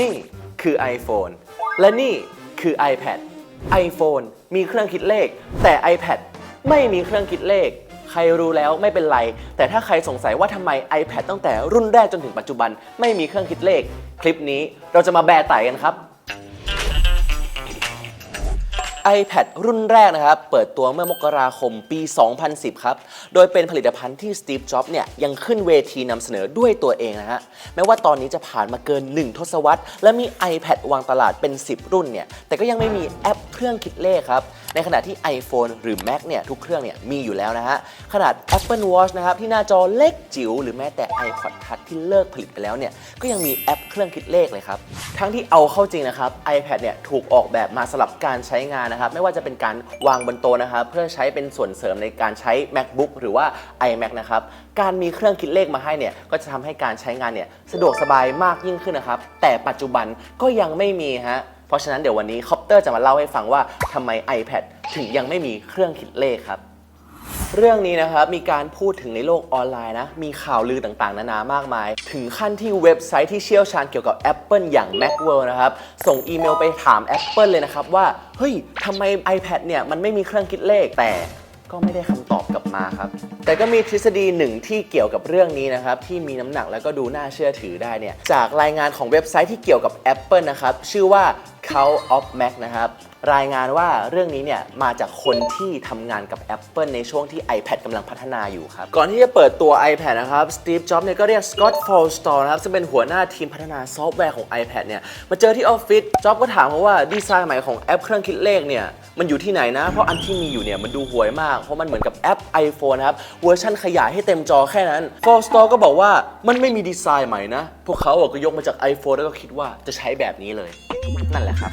นี่คือ iPhone และนี่คือ iPad iPhone มีเครื่องคิดเลข แต่ iPad ไม่มีเครื่องคิดเลข ใครรู้แล้วไม่เป็นไร แต่ถ้าใครสงสัยว่าทำไม iPad ตั้งแต่รุ่นแรกจนถึงปัจจุบัน ไม่มีเครื่องคิดเลข คลิปนี้เราจะมาแบร์ไต่กันครับ iPad รุ่นแรกนะครับ เปิดตัวเมื่อมกราคมปี 2010 ครับ โดยเป็นผลิตภัณฑ์ที่ Steve Jobs เนี่ยยังขึ้นเวทีนำเสนอด้วยตัวเองนะฮะ แม้ว่าตอนนี้จะผ่านมาเกิน 1 ทศวรรษ และมี iPad วางตลาดเป็น 10 รุ่นเนี่ย แต่ก็ยังไม่มีแอปเครื่องคิดเลขครับ ในขณะที่ iPhone หรือ Mac เนี่ยทุกเครื่องเนี่ยมีอยู่แล้วนะฮะ ขนาด Apple Watch นะครับที่หน้าจอเล็กจิ๋วหรือแม้แต่ iPod Touch ที่เลิกผลิตไปแล้วเนี่ยก็ยังมีแอปเครื่องคิดเลขเลยครับ ทั้งที่เอาเข้าจริงนะครับ iPad เนี่ยถูกออกแบบมาสำหรับการใช้งานนะครับไม่ว่าจะเป็นการวางบนโต๊ะนะครับเพื่อใช้เป็นส่วนเสริมในการใช้ MacBook หรือว่า iMac นะครับการมีเครื่องคิดเลขมาให้เนี่ยก็จะทำให้การใช้งานเนี่ยสะดวกสบายมากยิ่งขึ้นนะครับแต่ปัจจุบันก็ยังไม่มีฮะเพราะฉะนั้นเดี๋ยววันนี้คอปเตอร์จะมาเล่าให้ฟังว่าทำไม iPad ถึงยังไม่มีเครื่องคิดเลขครับ เรื่องนี้นะครับมีการพูดถึงในโลกออนไลน์นะ มีข่าวลือต่างๆ นานามากมาย ถึงขั้นที่เว็บไซต์ที่เชี่ยวชาญเกี่ยวกับ Apple อย่าง Macworld นะครับ ส่งอีเมลไปถาม Apple เลยนะครับว่า เฮ้ยทำไม iPad เนี่ย มันไม่มีเครื่องคิดเลขแต่ก็ไม่ได้คำตอบกลับมาครับ แต่ก็มีทฤษฎีหนึ่งที่เกี่ยวกับเรื่องนี้นะครับ ที่มีน้ำหนักแล้วก็ดูน่าเชื่อถือได้เนี่ยจากรายงานของเว็บไซต์ที่เกี่ยวกับ Apple นะครับชื่อว่า Count of Mac นะครับ รายงานว่าเรื่องนี้เนี่ยมาจากคนที่ทำงานกับ Apple ในช่วงที่ iPad กำลังพัฒนาอยู่ครับ ก่อนที่จะเปิดตัว iPad นะครับ Steve Jobs เนี่ยก็เรียก Scott Forstall นะครับ ซึ่งเป็นหัวหน้าทีมพัฒนาซอฟต์แวร์ของ iPad เนี่ย มาเจอที่ออฟฟิศจ็อบก็ถามเขาว่าดีไซน์ใหม่ของแอปเครื่องคิดเลขเนี่ย มันอยู่ที่ไหนนะ เพราะอันที่มีอยู่เนี่ยมันดูห่วยมาก เพราะมันเหมือนกับแอป iPhone นะครับเวอร์ชันขยายให้เต็มจอแค่นั้น Forstall ก็บอกว่ามันไม่มีดีไซน์ใหม่นะพวกเขาอะก็ยกมาจาก iPhone แล้วก็คิดว่าจะใช้แบบนี้เลย นั่นแหละครับ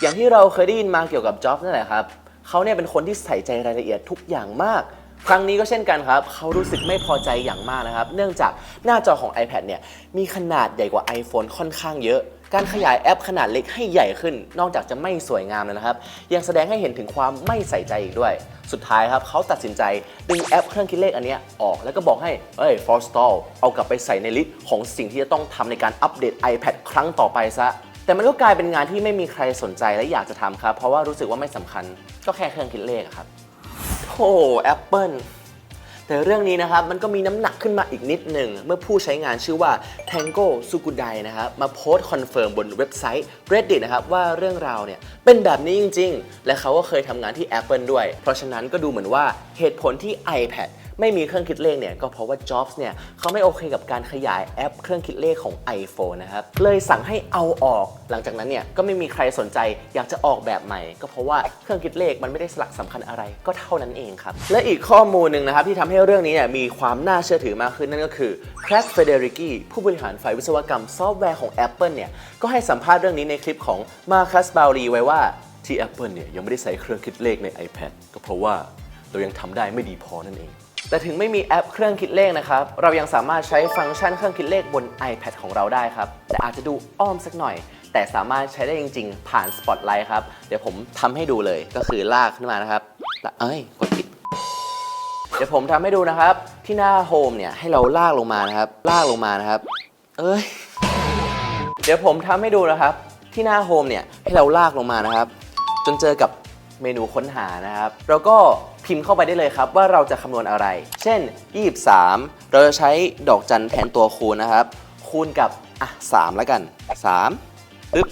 อย่างที่เราเคยได้ยินมาเกี่ยวกับจ็อบนั่นแหละครับเขาเนี่ยเป็นคนที่ใส่ใจรายละเอียดทุกอย่างมาก ครั้งนี้ก็เช่นกันครับ เขารู้สึกไม่พอใจอย่างมากนะครับ เนื่องจากหน้าจอของ iPad เนี่ยมีขนาดใหญ่กว่า iPhone ค่อนข้างเยอะ การขยายแอปขนาดเล็กให้ใหญ่ขึ้น นอกจากจะไม่สวยงามแล้วนะครับ ยังแสดงให้เห็นถึงความไม่ใส่ใจอีกด้วย สุดท้ายครับเขาตัดสินใจดึงแอปเครื่องคิดเลขอันเนี้ยออกแล้วก็บอกให้เอ้ย Forstall เอากลับไปใส่ในลิสต์ของสิ่งที่จะต้องทำในการอัปเดต iPad ครั้งต่อไปซะ แต่มันก็กลายเป็นงานที่ไม่มีใครสนใจและอยากจะทำครับ เพราะว่ารู้สึกว่าไม่สำคัญ ก็แค่เครื่องคิดเลขอะครับโธ่ Apple แต่เรื่องนี้นะครับมันก็มีน้ำหนักขึ้นมาอีกนิดหนึ่ง เมื่อผู้ใช้งานชื่อว่า Tango Sukudai นะครับมาโพสต์คอนเฟิร์มบนเว็บไซต์ Reddit นะครับว่าเรื่องราวเนี่ยเป็นแบบนี้จริง ๆ และเขาก็เคยทำงานที่ Apple ด้วย เพราะฉะนั้นก็ดูเหมือนว่าเหตุผลที่ iPad ไม่มีเครื่องคิดเลขเนี่ยก็เพราะว่า Jobs เนี่ยเขาไม่โอเคกับการขยายแอปเครื่องคิดเลขของ iPhone นะครับเลยสั่งให้เอาออก หลังจากนั้นเนี่ยก็ไม่มีใครสนใจอยากจะออกแบบใหม่ ก็เพราะว่าเครื่องคิดเลขมันไม่ได้สลักสำคัญอะไรก็เท่านั้นเองครับและอีกข้อมูลหนึ่งนะครับที่ทำให้เรื่องนี้เนี่ยมีความน่าเชื่อถือมากขึ้นนั่นก็คือ Craig Federighi ผู้บริหารฝ่ายวิศวกรรมซอฟต์แวร์ของ Apple เนี่ยก็ให้สัมภาษณ์เรื่องนี้ในคลิปของ Marcus b a u l y ไว้ว่าที่ Apple เนี่ยยังไม่ได้ใส่เครื่องคิดเลขใน iPad ก็เพราะว่าเรายังทำได้ไม่ดีพอนั่นเอง แต่ถึงไม่มีแอปเครื่องคิดเลขนะครับ เรายังสามารถใช้ฟังก์ชันเครื่องคิดเลขบน iPad ของเราได้ครับ แต่อาจจะดูอ้อมสักหน่อย แต่สามารถใช้ได้จริง ๆ ผ่าน Spotlight ครับ เดี๋ยวผมทำให้ดูเลย ก็คือลากขึ้นมานะครับเอ้ย กดผิด เดี๋ยวผมทำให้ดูนะครับ ที่หน้าโฮมเนี่ย ให้เราลากลงมานะครับ ลากลงมานะครับ เอ้ย เดี๋ยวผมทำให้ดูนะครับ ที่หน้าโฮมเนี่ย ให้เราลากลงมานะครับ จนเจอกับเมนูค้นหานะครับเราก็ พิมพ์เข้าไปได้เลยครับ ว่าเราจะคำนวณอะไร เช่น 23 เราจะใช้ดอกจันแทนตัวคูณนะครับ คูณกับอะ3แล้วกัน3ปึ๊บ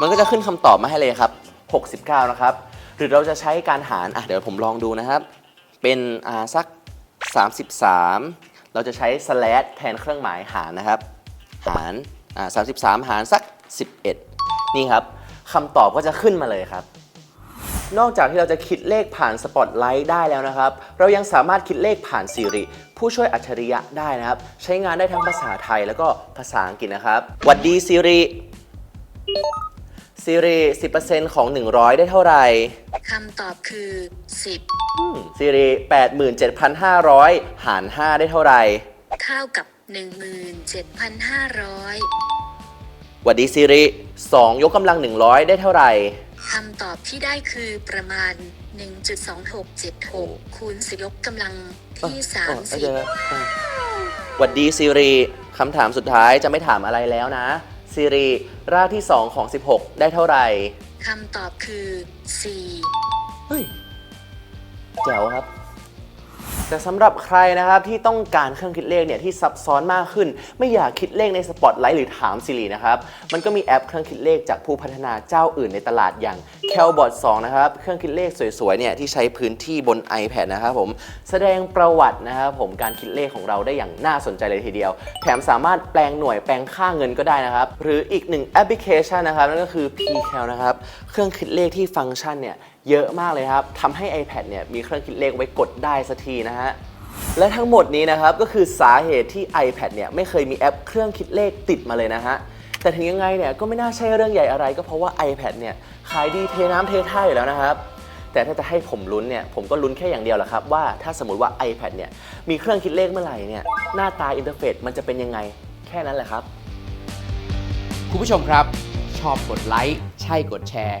มันก็จะขึ้นคำตอบมาให้เลยครับ 69 นะครับ หรือเราจะใช้การหารอะเดี๋ยวผมลองดูนะครับ เป็นอ่าสัก 33 เราจะใช้ slash แทนเครื่องหมายหารนะครับ หารอ่า33 หารสัก 11 นี่ครับคำตอบก็จะขึ้นมาเลยครับ นอกจากที่เราจะคิดเลขผ่านสปอตไลท์ได้แล้วนะครับ เรายังสามารถคิดเลขผ่าน Siri ผู้ช่วยอัจฉริยะได้นะครับ ใช้งานได้ทั้งภาษาไทยแล้วก็ภาษาอังกฤษนะครับหวัดดี Siri Siri 10%ของ 100 ได้เท่าไหร่คำตอบคือซีรี87,500 หาร 5 ได้เท่าไหร่10เท่ากับ 17,500หวัดดีซีรี2ยกกำลัง 100 ได้เท่าไหร่ คำตอบที่ได้คือประมาณ 1.2676 คูณสิยกกำลังที่เออเออเจอแล้วอะหวัดดีซีรีคำถามสุดท้ายจะไม่ถามอะไรแล้วนะ ซีรีรากที่ 2 ของ 16 ได้เท่าไหร่คำตอบคือ C เฮ้ยแจ๋วครับ แต่สำหรับใครนะครับที่ต้องการเครื่องคิดเลขเนี่ยที่ซับซ้อนมากขึ้น ไม่อยากคิดเลขในสปอตไลท์หรือถามซิรินะครับมันก็มีแอปเครื่องคิดเลขจากผู้พัฒนาเจ้าอื่นในตลาดอย่าง c a l b o t 2นะครับเครื่องคิดเลขสวยๆเนี่ยที่ใช้พื้นที่บน iPad นะครับผมแสดงประวัตินะครับผมการคิดเลขของเราได้อย่างน่าสนใจเลยทีเดียว แถมสามารถแปลงหน่วยแปลงค่าเงินก็ได้นะครับ หรืออีกหนึ่งแอปพลิเคชันนะครับนั่นก็คือ pcal นะครับเครื่องคิดเลขที่ฟังก์ชันเนี่ย เยอะมากเลยครับทำให้ iPad เนี่ยมีเครื่องคิดเลขไว้กดได้สักทีนะฮะและทั้งหมดนี้นะครับก็คือสาเหตุที่ iPad เนี่ยไม่เคยมีแอปเครื่องคิดเลขติดมาเลยนะฮะแต่ถึงยังไงเนี่ยก็ไม่น่าใช่เรื่องใหญ่อะไร ก็เพราะว่า iPad เนี่ยขายดีเทน้ำเทท่าอยู่แล้วนะครับแต่ถ้าจะให้ผมลุ้นเนี่ยผมก็ลุ้นแค่อย่างเดียวแหละครับว่าถ้าสมมติว่า iPad เนี่ยมีเครื่องคิดเลขเมื่อไหร่เนี่ยหน้าตาอินเทอร์เฟซมันจะเป็นยังไงแค่นั้นแหละครับ คุณผู้ชมครับ ชอบกดไลค์ใช่กดแชร์